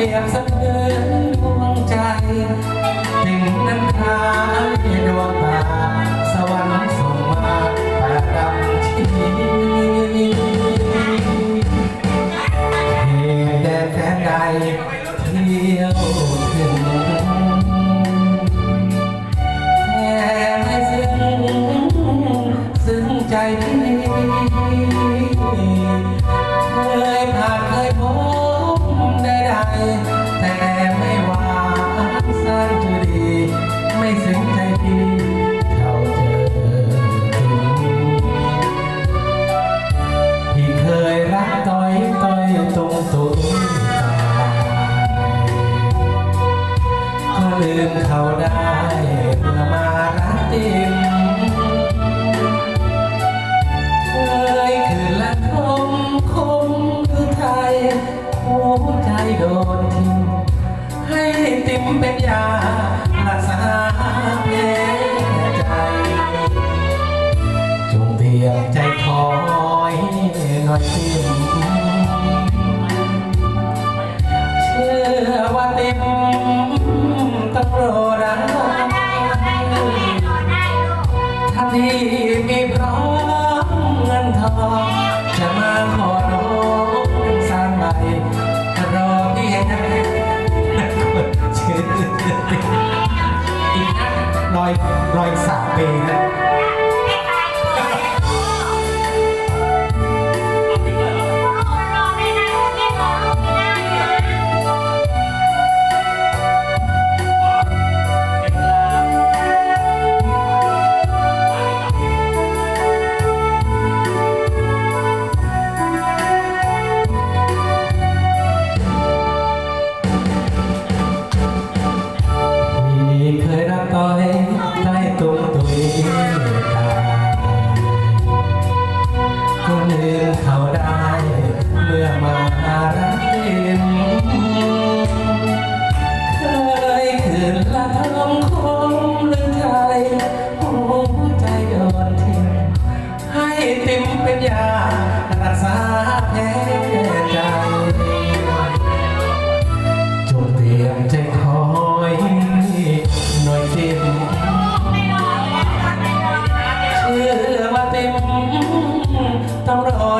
รียบเสมือนดวงใจถึงนั้นคล้ายดวงตาสวรรค์ส่งมาประดับชีเหตุแดนแฟนใดเที่ยวถึงแค่ไม่ซึ้งซึ้งใจพี่ หัวใจโดนทิ้งให้ติมเป็นยารักษาแผลใจ จงเตียมใจคอยหน่อยติมเชื่อว่าเต็มต้องรอได้ถ้าที่มีพร้อมเงินทองจะมาขอ รอยสามปีนะ ต็มต้องรอได้